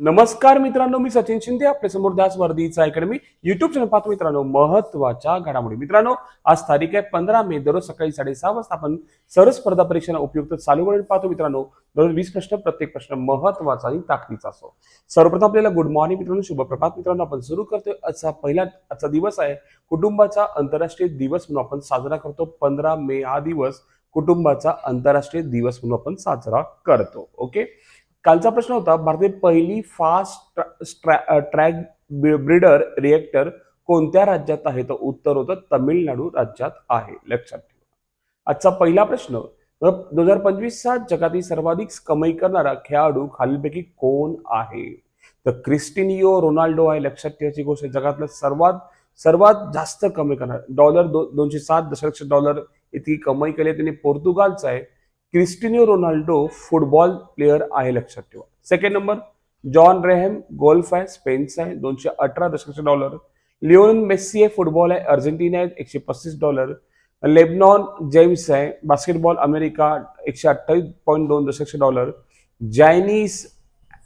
नमस्कार मित्रांनो मी सचिन शिंदे आपल्यासमोर दास वर्दीचा अकॅडमी युट्यूब चॅनल पाहतो मित्रांनो महत्त्वाच्या घडामोडी. मित्रांनो आज तारीख आहे पंधरा मे दररोज सकाळी साडेसहा वाजता आपण सर्व स्पर्धा परीक्षांना उपयुक्त चालू घडून पाहतो मित्रांनो. दररोज वीस प्रश्न प्रत्येक प्रश्न महत्त्वाचा आणि ताकदीचा असो सर्वप्रथम आपल्याला गुड मॉर्निंग मित्रांनो शुभप्रभात मित्रांनो आपण सुरू करतोय. आजचा पहिला आजचा दिवस आहे. कुटुंबाचा आंतरराष्ट्रीय दिवस म्हणून आपण साजरा करतो. पंधरा मे हा दिवस कुटुंबाचा आंतरराष्ट्रीय दिवस म्हणून आपण साजरा करतो. ओके? कालचा प्रश्न होता भारतातील पहिली फास्ट ट्रॅक ब्रिडर रिएक्टर कोणत्या राज्यात आहे? तर उत्तर होतं तमिळनाडू राज्यात आहे. लक्षात ठेवा. आजचा पहिला प्रश्न दोन हजार पंचवीसचा जगातील सर्वाधिक कमाई करणारा खेळाडू खालीलपैकी कोण आहे? तर क्रिस्टिनियो रोनाल्डो आहे लक्षात ठेवायची गोष्ट. जगातला सर्वात सर्वात जास्त कमाई करणार डॉलर दो दोनशे सात दशलक्ष डॉलर इतकी कमाई केली त्यांनी त्याने पोर्तुगालचा आहे क्रिस्टिनियो रोनाल्डो फुटबॉल प्लेअर आहे लक्षात ठेवा. Second number Jon Rahm golf आहे स्पेनचा आहे दोनशे अठरा दशलक्ष डॉलर लिओन मेस्सी आहे फुटबॉल आहे अर्जेंटिना आहे एकशे पस्तीस डॉलर लेबनॉन जेम्स आहे बास्केटबॉल अमेरिका एकशे अठ्ठावीस पॉईंट दोन दशलक्ष डॉलर जायनीस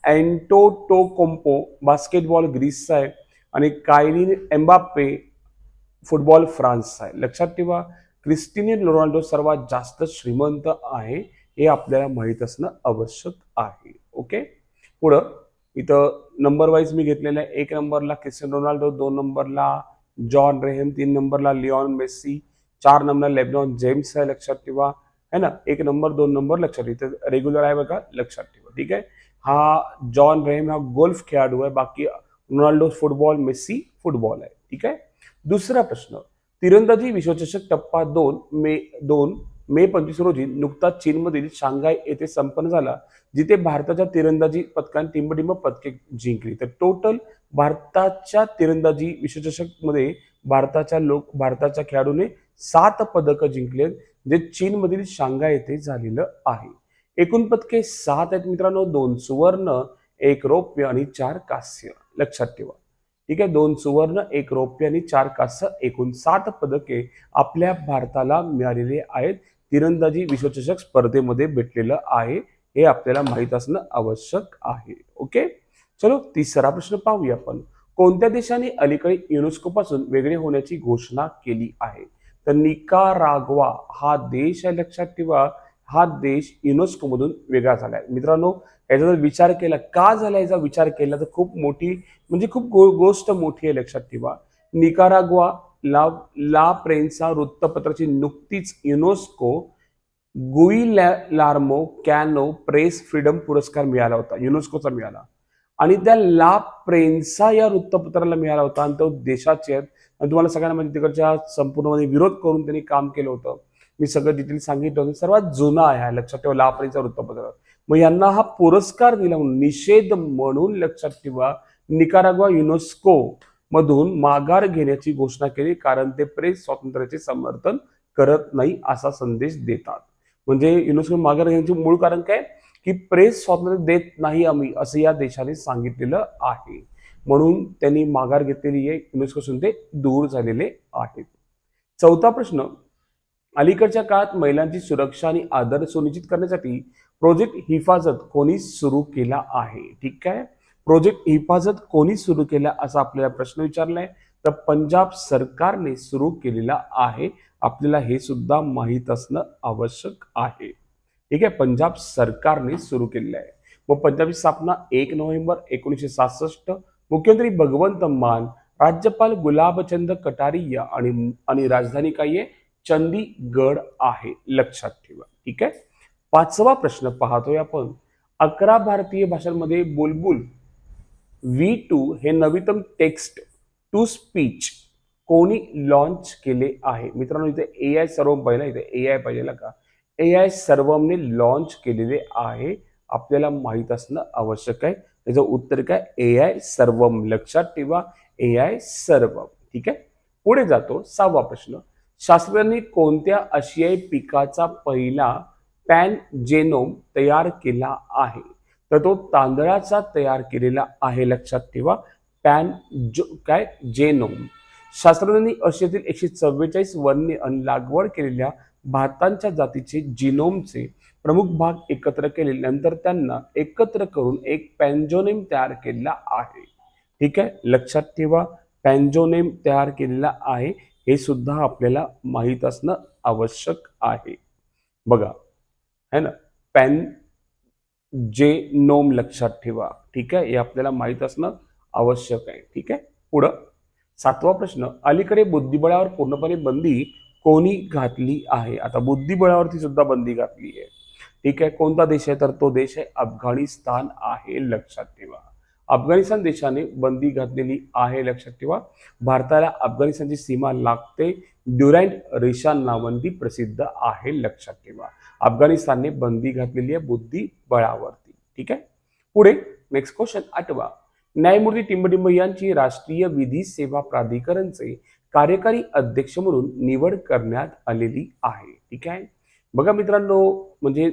अँटोटोकोम्पो बास्केटबॉल ग्रीसचा आहे आणि कायलिन एम्बाप्पे फुटबॉल फ्रान्सचा आहे. लक्षात ठेवा क्रिस्टिनियन रोनाल्डो सर्वात जास्त श्रीमंत आहे हे आपल्याला माहीत असणं आवश्यक आहे. ओके? पुढं इथं नंबर वाईज मी घेतलेलं आहे. एक नंबरला क्रिस्टियन रोनाल्डो दोन नंबरला जॉन रेहेम तीन नंबरला लिओन मेस्सी चार नंबरला लेबनॉन जेम्स आहे लक्षात ठेवा. है ना? एक नंबर दोन नंबर लक्षात ठेवा. इथं रेग्युलर आहे बघा लक्षात ठेवा. ठीक आहे? हा जॉन रेहेम हा गोल्फ खेळाडू आहे. बाकी रोनाल्डो फुटबॉल मेस्सी फुटबॉल आहे. ठीक आहे? दुसरा प्रश्न तिरंदाजी विश्वचषक टप्पा दोन मे दोन मे पंचवीस रोजी नुकताच चीनमधील शांघाय येथे संपन्न झाला जिथे भारताच्या तिरंदाजी पथकाने टिंबटिंब पदके जिंकली. तर टोटल भारताच्या तिरंदाजी विश्वचषकमध्ये भारताच्या लोक भारताच्या खेळाडूने सात पदकं जिंकले जे चीनमधील शांघाय येथे झालेलं आहे. एकूण पदके सात आहेत मित्रांनो दोन सुवर्ण एक रौप्य आणि चार कांस्य. लक्षात ठेवा. ठीक आहे? दोन सुवर्ण एक रौप्य आणि चार कांस्य एकूण सात पदके आपल्या भारताला मिळालेली आहेत. तिरंदाजी विश्वचषक स्पर्धेमध्ये भेटलेलं आहे. हे आपल्याला माहीत असणं आवश्यक आहे. ओके? चलो तिसरा प्रश्न पाहूया आपण. कोणत्या देशाने अलीकडे युनेस्को पासून वेगळे होण्याची घोषणा केली आहे? तर निकाराग्वा हा देश आहे लक्षात ठेवा. हा देश युनेस्को मधून वेगळा झाला आहे मित्रांनो याचा जर विचार केला का झाला याचा विचार केला तर खूप मोठी म्हणजे खूप गो गोष्ट मोठी आहे लक्षात ठेवा. निकाराग्वा ला ला प्रेन्सा वृत्तपत्राची नुकतीच युनेस्को गुई लॅ लार्मो कॅनो प्रेस फ्रीडम पुरस्कार मिळाला होता युनेस्कोचा मिळाला. आणि त्या ला प्रेन्सा या वृत्तपत्राला मिळाला होता आणि तो देशाचे आहेत. आणि तुम्हाला सगळ्यांना माहिती तिकडच्या संपूर्णपणे विरोध करून त्यांनी काम केलं होतं. मी सगळं डिटेल सांगितलं होतं. सर्वात जुना आहे हा लक्षात ठेवा ला वृत्तपत्र. मग यांना हा पुरस्कार दिला म्हणून निषेध म्हणून लक्षात ठेवा निकाराग्वा युनेस्को मधून माघार घेण्याची घोषणा केली कारण ते प्रेस स्वातंत्र्याचे समर्थन करत नाही असा संदेश देतात. म्हणजे युनेस्को माघार घेण्याचे मूळ कारण काय? की प्रेस स्वातंत्र्य देत नाही आम्ही असं या देशाने सांगितलेलं आहे. म्हणून त्यांनी माघार घेतलेली आहे युनेस्कोसून ते दूर झालेले आहेत. चौथा प्रश्न अलीकडच्या काळात महिलांची सुरक्षा आणि आदर सुनिश्चित करण्यासाठी प्रोजेक्ट हिफाजत कोणी सुरू केला आहे? ठीक आहे. प्रोजेक्ट हिफाजत कोणी सुरू केला असा आपल्याला प्रश्न विचारलाय. तर पंजाब सरकारने सुरू केलेला आहे. आपल्याला हे सुद्धा माहीत असणं आवश्यक आहे. ठीक आहे. पंजाब सरकारने सुरू केलेलं आहे. मग पंजाबची स्थापना एक नोव्हेंबर एकोणीसशे सहासष्ट मुख्यमंत्री भगवंत मान राज्यपाल गुलाबचंद कटारिया आणि आणि राजधानी काय आहे? चंदीगड आहे लक्षात ठेवा. ठीक आहे? पाचवा प्रश्न पाहतोय आपण. अकरा भारतीय भाषांमध्ये बुलबुल व्ही टू हे नवीनतम टेक्स्ट टू स्पीच कोणी लॉन्च केले आहे? मित्रांनो इथे ए आय सर्वम पहिला इथे ए आय पाहिजे का? ए आय सर्वमने लॉन्च केलेले आहे. आपल्याला माहीत असणं आवश्यक आहे. त्याचं उत्तर काय? ए आय सर्वम. लक्षात ठेवा ए आय सर्वम. ठीक आहे? पुढे जातो सहावा प्रश्न. शास्त्रज्ञांनी कोणत्या आशियाई पिकाचा पहिला पॅन जेनोम तयार केला आहे? तर तो तांदळाचा तयार केलेला आहे लक्षात ठेवा. पॅन जो काय? जेनोम. शास्त्रज्ञांनी आशियातील एकशे चव्वेचाळीस वन्य आणि लागवड केलेल्या भातांच्या जातीचे जिनोमचे प्रमुख भाग एकत्र केले. नंतर त्यांना एकत्र करून एक पॅन्झोनेम तयार केलेला आहे. ठीक आहे? लक्षात ठेवा. पॅन्झोनेम तयार केलेला आहे. हे सुद्धा आपल्याला माहीत असणं आवश्यक आहे. बघा है ना? पॅन जे नोम लक्षात ठेवा ठीक आहे? हे आपल्याला माहीत असणं आवश्यक आहे ठीक आहे? पुढं सातवा प्रश्न अलीकडे बुद्धिबळावर पूर्णपणे बंदी कोणी घातली आहे? आता बुद्धिबळावरती सुद्धा बंदी घातली आहे. ठीक आहे? कोणता देश आहे? तर तो देश आहे अफगाणिस्तान आहे लक्षात ठेवा. अफगाणिस्तान देशाने बंदी घातलेली आहे लक्षात ठेवा. भारताला अफगाणिस्तानची सीमा लागते. ड्युरँड रेषा नावंदी प्रसिद्ध आहे लक्षात ठेवा. अफगाणिस्तानने बंदी घातलेली आहे बुद्धिबळावरती ठीक आहे? पुढे नेक्स्ट क्वेश्चन आठवा. न्यायमूर्ती टिंबटिंब यांची राष्ट्रीय विधी सेवा प्राधिकरणचे कार्यकारी अध्यक्ष म्हणून निवड करण्यात आलेली आहे. ठीक आहे? बघा मित्रांनो म्हणजे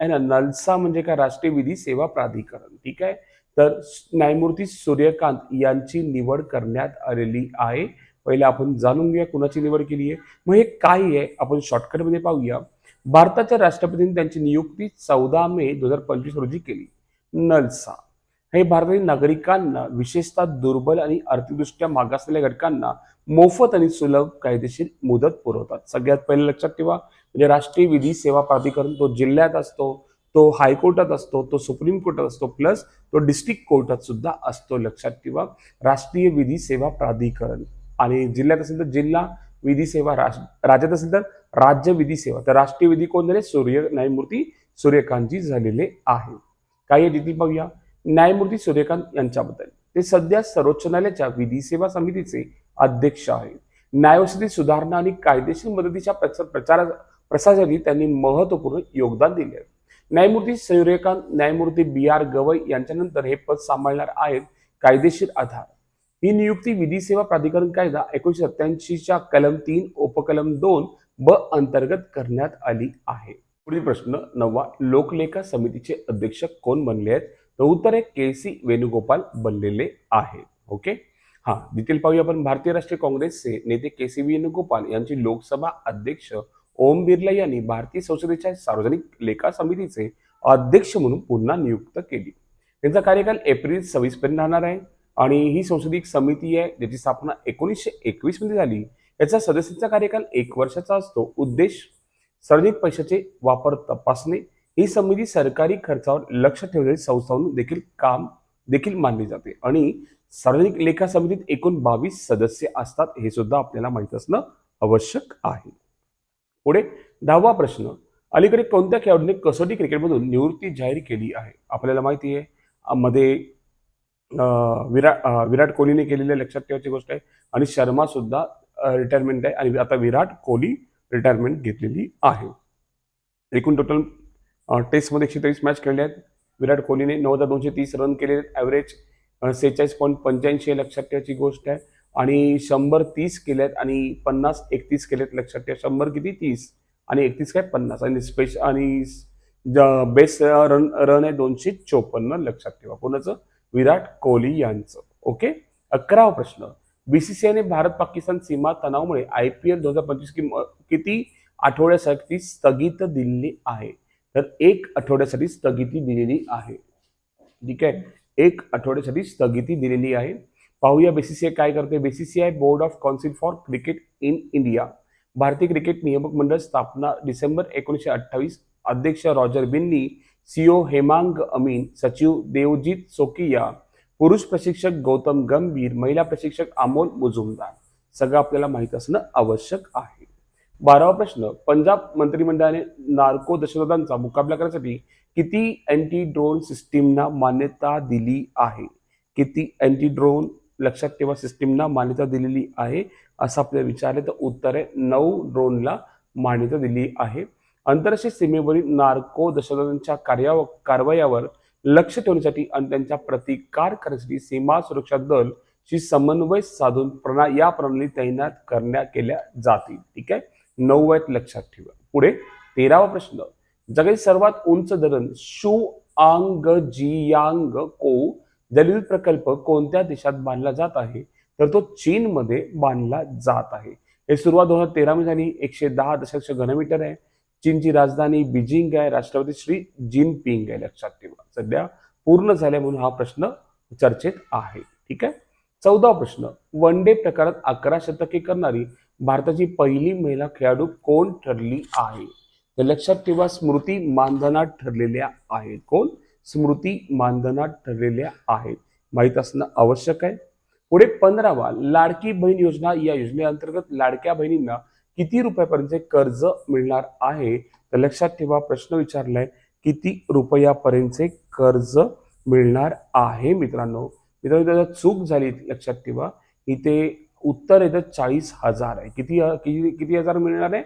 आहे ना नलसा म्हणजे काय? राष्ट्रीय विधी सेवा प्राधिकरण. ठीक आहे? तर न्यायमूर्ती सूर्यकांत यांची निवड करण्यात आलेली आहे. पहिले आपण जाणून घेऊया कुणाची निवड केली आहे. मग हे काय आहे? आपण शॉर्टकटमध्ये पाहूया. भारताच्या राष्ट्रपतींनी त्यांची नियुक्ती चौदा मे दोन हजार पंचवीस रोजी केली. नलसा. हे भारतातील नागरिकांना विशेषतः दुर्बल आणि आर्थिकदृष्ट्या मागासलेल्या घटकांना मोफत आणि सुलभ कायदेशीर मुदत पुरवतात. सगळ्यात पहिले लक्षात ठेवा म्हणजे राष्ट्रीय विधी सेवा प्राधिकरण तो जिल्ह्यात असतो. तो हायकोर्टात असतो तो सुप्रीम कोर्टात असतो प्लस तो डिस्ट्रिक्ट कोर्टात सुद्धा असतो लक्षात ठेवा. राष्ट्रीय विधी सेवा प्राधिकरण. आणि जिल्ह्यात असेल तर जिल्हा विधी सेवा राज्यात असेल तर राज्य विधी सेवा. तर राष्ट्रीय विधी कोण झाले? सूर्य न्यायमूर्ती सूर्यकांतजी झालेले आहे काही डिटेल पाहूया. न्यायमूर्ती सूर्यकांत यांच्याबद्दल. ते सध्या सर्वोच्च न्यायालयाच्या विधी सेवा समितीचे अध्यक्ष आहेत. न्यायव्यवस्थेतील सुधारणा आणि कायदेशीर मदतीच्या प्रचार प्रचारा प्रसारासाठी त्यांनी महत्त्वपूर्ण योगदान दिले आहे. न्यायमूर्ती सूर्यकांत न्यायमूर्ती बी आर गवई यांच्यानंतर हे पद सांभाळणार आहेत कायदेशीर आधार. ही नियुक्ती विधी सेवा प्राधिकरण कायदा एकोणीशे सत्याऐंशीच्या कलम तीन उपकलम दोन ब अंतर्गत करण्यात आली आहे. पुढील प्रश्न नववा लोकलेखा समितीचे अध्यक्ष कोण बनले आहेत? तर उत्तर आहे के सी वेणुगोपाल बनलेले आहेत. ओके? हा डिटेल पाहूया आपण. भारतीय राष्ट्रीय काँग्रेसचे नेते के सी वेणुगोपाल यांची लोकसभा अध्यक्ष ओम बिर्ला यांनी भारतीय संसदेच्या सार्वजनिक लेखा समितीचे अध्यक्ष म्हणून पुन्हा नियुक्त केली. त्यांचा कार्यकाल एप्रिल सव्वीस पर्यंत राहणार आहे आणि ही संसदीय समिती आहे ज्याची स्थापना एकोणीसशे एकवीसमध्ये झाली. याचा सदस्यांचा कार्यकाल एक वर्षाचा असतो. उद्देश सार्वजनिक पैशाचे वापर तपासणे. ही समिती सरकारी खर्चावर लक्ष ठेवणारी संस्था म्हणून देखील काम देखील मानली जाते आणि सार्वजनिक लेखा समितीत एकूण बावीस सदस्य असतात हे सुद्धा आपल्याला माहीत असणं आवश्यक आहे. पुढे दहावा प्रश्न. अलीकडे कोणत्या खेळाडूने कसोटी क्रिकेटमधून निवृत्ती जाहीर केली आहे? आपल्याला माहिती आहे मध्ये विराट विराट कोहलीने केलेल्या लक्षात ठेवायची गोष्ट आहे आणि शर्मा सुद्धा रिटायरमेंट आहे आणि आता विराट कोहली रिटायरमेंट घेतलेली आहे. एकूण टोटल टेस्टमध्ये एकशे तेवीस मॅच खेळले आहेत. विराट कोहलीने नऊ हजार दोनशे तीस रन केले आहेत. ॲव्हरेज सेहेचाळीस पॉईंट पंच्याऐंशी लक्षात ठेवायची गोष्ट आहे. आणि शंभर तीस केले आहेत आणि पन्नास एकतीस केलेत लक्षात ठेवा. शंभर किती? तीस. आणि एकतीस काय? पन्नास. आणि स्पेश आणि बेस्ट रन रन आहे दोनशे चोपन्न लक्षात ठेवा. कोणाचं? विराट कोहली यांचं. ओके? अकरावा प्रश्न. बीसीसीआयने भारत पाकिस्तान सीमा तणावामुळे आय पी एल दोन हजार पंचवीस किती आठवड्यासाठी स्थगित दिलेली आहे? तर एक आठवड्यासाठी स्थगिती दिलेली आहे. ठीक आहे? एक आठवड्यासाठी स्थगिती दिलेली आहे. पाहूया बीसीसीआय काय करते BCCI board of council for cricket in India भारतीय क्रिकेट नियामक मंडळ स्थापना डिसेंबर एकोणीसशे अठ्ठावीस. अध्यक्ष रॉजर बिन्नी सीओ हेमांग अमीन सचिव देवजीत सोकिया पुरुष प्रशिक्षक गौतम गंभीर महिला प्रशिक्षक अमोल मुजुमदार. सगळं आपल्याला माहीत असणं आवश्यक आहे. बारावा प्रश्न पंजाब मंत्रिमंडळाने नार्को दहशतवादांचा मुकाबला करण्यासाठी किती अँटी ड्रोन सिस्टीमना मान्यता दिली आहे? किती अँटी ड्रोन लक्षात ठेवा सिस्टीमना मान्यता दिलेली आहे असं आपल्याला विचारले तर उत्तर आहे नऊ ड्रोनला मान्यता दिली आहे. आंतरराष्ट्रीय सीमेवरील नार्को दहशतवाद्यांच्या कार्या कारवायावर लक्ष ठेवण्यासाठी आणि त्यांचा प्रतिकार करण्यासाठी सीमा सुरक्षा दल शी समन्वय साधून प्रणा या प्रणाली तैनात करण्यात केल्या जातील. ठीक आहे? नऊ आहेत लक्षात ठेवा. पुढे तेरावा प्रश्न. जगातील सर्वात उंच धरण शु आंग जियांग को जलविद्युत प्रकल्प कोणत्या देशात बांधला जात आहे तर तो चीनमध्ये बांधला जात आहे. हे सुरुवात दोन हजार तेरामध्ये झाली. एकशे दहा दशलक्ष घनमीटर आहे. चीनची राजधानी बीजिंग आहे. राष्ट्रपती श्री जिनपिंग आहे लक्षात ठेवा. सध्या पूर्ण झाले म्हणून हा प्रश्न चर्चेत आहे. ठीक आहे? चौदा प्रश्न. वन डे प्रकारात अकरा शतके करणारी भारताची पहिली महिला खेळाडू कोण ठरली आहे? तर लक्षात ठेवा स्मृती मानधनात ठरलेल्या आहेत. कोण? स्मृती मानधनात ठरलेल्या आहेत. माहीत असणं आवश्यक आहे. पुढे पंधरावा लाडकी बहीण योजना. या योजनेअंतर्गत लाडक्या बहिणींना किती रुपयापर्यंतचे कर्ज मिळणार आहे? तर लक्षात ठेवा प्रश्न विचारलाय किती रुपयापर्यंतचे कर्ज मिळणार आहे मित्रांनो? मित्रांनो चूक झाली लक्षात ठेवा. इथे उत्तर येतं चाळीस हजार आहे. किती किती किती हजार मिळणार आहे?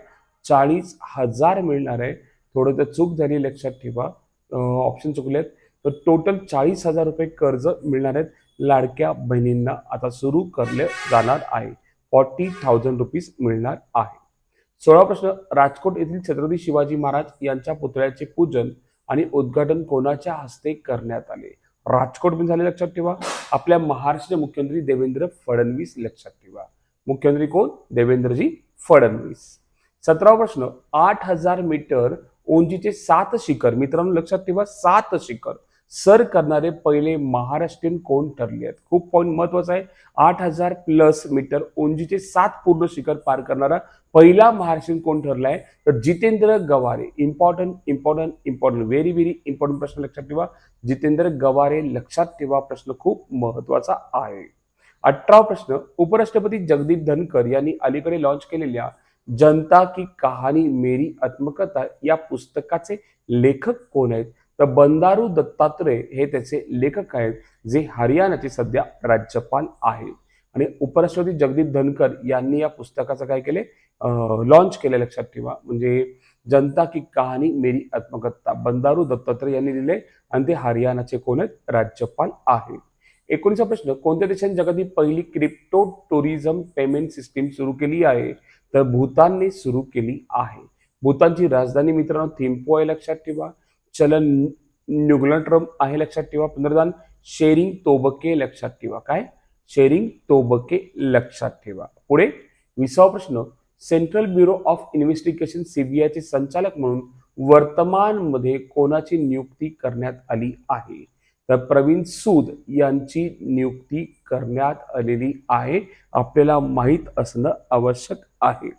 चाळीस हजार मिळणार आहे. थोडं तर चूक झाली लक्षात ठेवा. ऑप्शन चुकले आहेत तर टोटल चाळीस हजार रुपये कर्ज मिळणार आहेत लाडक्या बहिणींना. आता सुरू करले जाणार आहे. फॉर्टी थाउजंड रुपीज मिळणार आहे. सोळा प्रश्न. राजकोट येथील छत्रपती शिवाजी महाराज यांच्या पुतळ्याचे पूजन आणि उद्घाटन कोणाच्या हस्ते करण्यात आले? राजकोटमध्ये झाले लक्षात ठेवा. आपल्या महाराष्ट्राचे मुख्यमंत्री देवेंद्र फडणवीस लक्षात ठेवा. मुख्यमंत्री कोण? देवेंद्रजी फडणवीस. सतरावा प्रश्न. आठ हजार मीटर उंचीचे सात शिखर. मित्रांनो लक्षात ठेवा सात शिखर. सर करणारे पहिले महाराष्ट्रीयन कोण ठरले आहेत? खूप पॉईंट महत्त्वाचा आहे. आठ हजार प्लस मीटर उंचीचे सात पूर्ण शिखर पार करणारा पहिला महाराष्ट्रीयन कोण ठरला आहे? तर Jitendra Gaware. Important important important very very important प्रश्न लक्षात ठेवा. जितेंद्र गवारे लक्षात ठेवा प्रश्न खूप महत्त्वाचा आहे. अठरावा प्रश्न. उपराष्ट्रपती जगदीप धनकर यांनी अलीकडे लॉन्च केलेल्या जनता की कहाणी मेरी आत्मकथा या पुस्तकाचे लेखक कोण आहेत? तर बंदारू दत्तात्रय हे त्याचे लेखक आहेत जे हरियाणाचे सध्या राज्यपाल आहेत. आणि उपराष्ट्रपती जगदीप धनकर यांनी या पुस्तकाचं काय केले लॉन्च केले लक्षात ठेवा. म्हणजे जनता की कहाणी मेरी आत्मकथा. बंदारू दत्तात्रय यांनी लिहिले आणि ते हरियाणाचे कोण आहेत? राज्यपाल आहेत. एकोणीसा प्रश्न कोणत्या देशाने जगातील पहिली क्रिप्टो टुरिझम पेमेंट सिस्टीम सुरू केली आहे? तर भूतानने सुरू केली आहे. भूतानची राजधानी मित्रांनो थिम्पो आहे लक्षात ठेवा. चलन न्युग्लट्रम आहे लक्षात ठेवा. पंतप्रधान शेरिंग तोबके लक्षात ठेवा. काय? शेरिंग तोबके लक्षात ठेवा. पुढे विसावा प्रश्न. सेंट्रल ब्युरो ऑफ इन्व्हेस्टिगेशन सीबीआयचे संचालक म्हणून वर्तमानमध्ये कोणाची नियुक्ती करण्यात आली आहे? तर प्रवीण सूद यांची नियुक्ती करण्यात आलेली आहे. आपल्याला माहीत असणं आवश्यक आहे.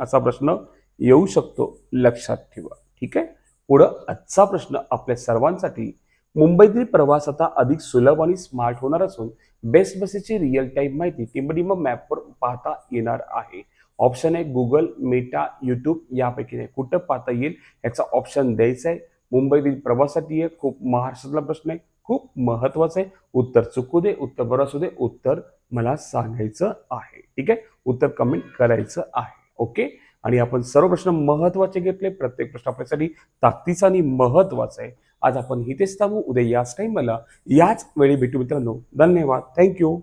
असा प्रश्न येऊ शकतो लक्षात ठेवा. ठीक आहे? पुढं आजचा प्रश्न आपल्या सर्वांसाठी. मुंबईतील प्रवास आता अधिक सुलभ आणि स्मार्ट होणार असून बेस्ट बसेसची रिअल टाईम माहिती टिंबडिंब मॅपवर पाहता येणार आहे. ऑप्शन आहे गुगल मेटा यूट्यूब यापैकी नाही. कुठं पाहता येईल? याचा ऑप्शन द्यायचा आहे. मुंबईतील प्रवासासाठी आहे खूप महाराष्ट्रातला प्रश्न आहे. खूप महत्वाचं. आहे उत्तर चुकू दे उत्तर बरं असू दे उत्तर मला सांगायचं आहे. ठीक आहे? उत्तर कमेंट करायचं आहे. ओके आणि आपण सर्व प्रश्न महत्त्वाचे घेतले. प्रत्येक प्रश्न आपल्यासाठी ताकदीचा आणि महत्त्वाचा आहे. आज आपण इथेच थांबू. उद्या याच टाइम मला याच वेळी भेटू मित्रांनो. धन्यवाद. थँक्यू